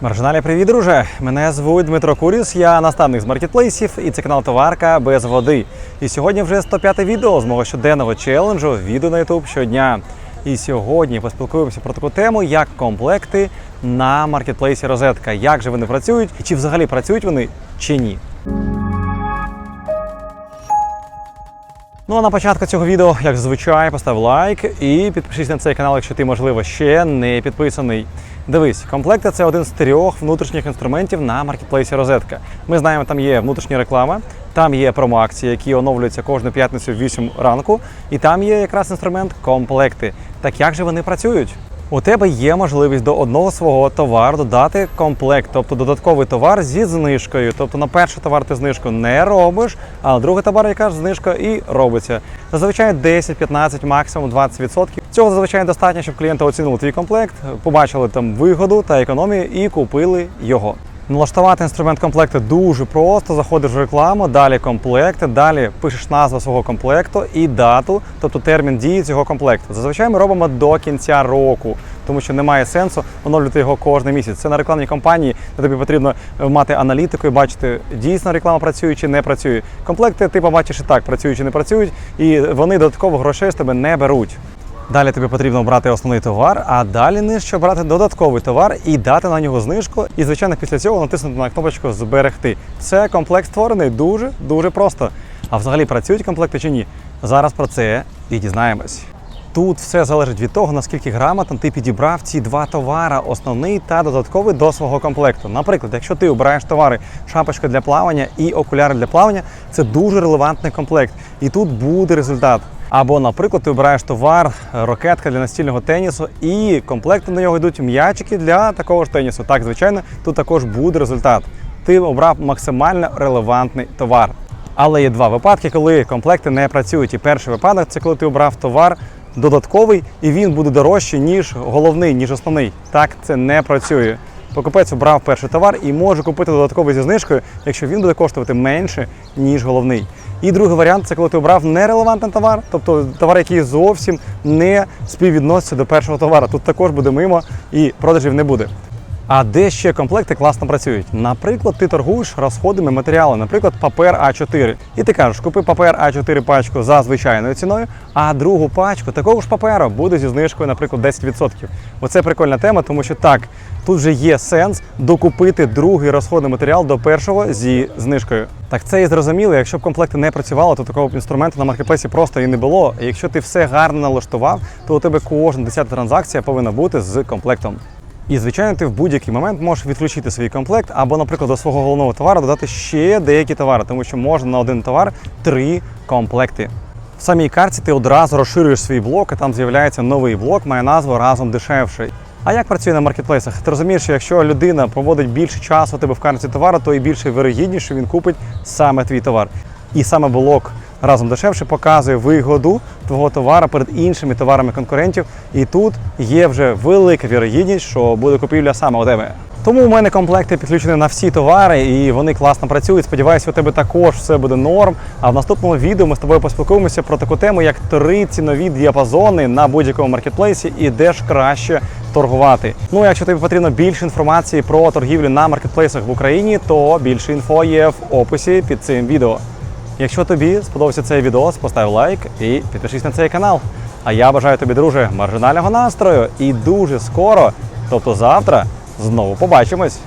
Маржиналі, привіт, друже! Мене звуть Дмитро Куріс, я наставник з маркетплейсів і це канал Товарка без води. І сьогодні вже 105 те відео з мого щоденного челенджу відео на YouTube щодня. І сьогодні поспілкуємося про таку тему, як комплекти на маркетплейсі Розетка. Як же вони працюють і чи взагалі працюють вони чи ні. Ну а на початку цього відео, як зазвичай, постав лайк і підпишись на цей канал, якщо ти, можливо, ще не підписаний. Дивись, комплекти це один з трьох внутрішніх інструментів на маркетплейсі Розетка. Ми знаємо, там є внутрішня реклама, там є промоакції, які оновлюються кожну п'ятницю в 8 ранку, і там є якраз інструмент комплекти. Так як же вони працюють? У тебе є можливість до одного свого товару додати комплект, тобто додатковий товар зі знижкою. Тобто на перший товар ти знижку не робиш, а на другий товар яка ж знижка і робиться. Зазвичай 10, 15, максимум 20%. Цього зазвичай достатньо, щоб клієнти оцінили твій комплект, побачили там вигоду та економію і купили його. Налаштувати інструмент комплекти дуже просто. Заходиш в рекламу, далі комплекти, далі пишеш назву свого комплекту і дату, тобто термін дії цього комплекту. Зазвичай ми робимо до кінця року, тому що немає сенсу оновлювати його кожен місяць. Це на рекламній кампанії, де тобі потрібно мати аналітику і бачити, дійсно реклама працює чи не працює. Комплекти ти побачиш і так, працюють чи не працюють, і вони додатково грошей з тебе не беруть. Далі тобі потрібно обрати основний товар, а далі нижче обрати додатковий товар і дати на нього знижку. І, звичайно, після цього натиснути на кнопочку Зберегти. Це комплект створений дуже дуже просто. А взагалі працюють комплекти чи ні? Зараз про це і дізнаємось. Тут все залежить від того, наскільки грамотно ти підібрав ці два товари, основний та додатковий до свого комплекту. Наприклад, якщо ти обираєш товари шапочка для плавання і окуляри для плавання, це дуже релевантний комплект. І тут буде результат. Або, наприклад, ти обираєш товар, ракетка для настільного тенісу, і комплекти на нього йдуть м'ячики для такого ж тенісу. Так, звичайно, тут також буде результат. Ти обрав максимально релевантний товар. Але є два випадки, коли комплекти не працюють. І перший випадок це коли ти обрав товар додатковий, і він буде дорожчий, ніж головний, ніж основний. Так це не працює. Покупець обрав перший товар і може купити додатковий зі знижкою, якщо він буде коштувати менше, ніж головний. І другий варіант це коли ти обрав нерелевантний товар, тобто товар, який зовсім не співвідноситься до першого товару. Тут також буде мимо і продажів не буде. А де ще комплекти класно працюють? Наприклад, ти торгуєш розходами матеріалу, наприклад, папер А4. І ти кажеш, купи папер А4 пачку за звичайною ціною, а другу пачку такого ж паперу буде зі знижкою, наприклад, 10%. Оце прикольна тема, тому що так, тут вже є сенс докупити другий розходний матеріал до першого зі знижкою. Так це і зрозуміло, якщо б комплекти не працювали, то такого б інструменту на маркетплейсі просто і не було. Якщо ти все гарно налаштував, то у тебе кожна десята транзакція повинна бути з комплектом. І, звичайно, ти в будь-який момент можеш відключити свій комплект або, наприклад, до свого головного товару додати ще деякі товари, тому що можна на один товар три комплекти. В самій карті ти одразу розширюєш свій блок, і там з'являється новий блок, має назву разом дешевше. А як працює на маркетплейсах? Ти розумієш, що якщо людина проводить більше часу у тебе в карті товару, то і більше вирогідніше, він купить саме твій товар. І саме блок разом дешевше показує вигоду твого товару перед іншими товарами конкурентів. І тут є вже велика вірогідність, що буде купівля саме у тебе. Тому у мене комплекти підключені на всі товари, і вони класно працюють. Сподіваюся, у тебе також все буде норм. А в наступному відео ми з тобою поспілкуємося про таку тему, як три цінові діапазони на будь-якому маркетплейсі і де ж краще торгувати. Ну, якщо тобі потрібно більше інформації про торгівлю на маркетплейсах в Україні, то більше інфо є в описі під цим відео. Якщо тобі сподобався цей відео, постав лайк і підпишись на цей канал. А я бажаю тобі, друже, маржинального настрою і дуже скоро, тобто завтра, знову побачимось.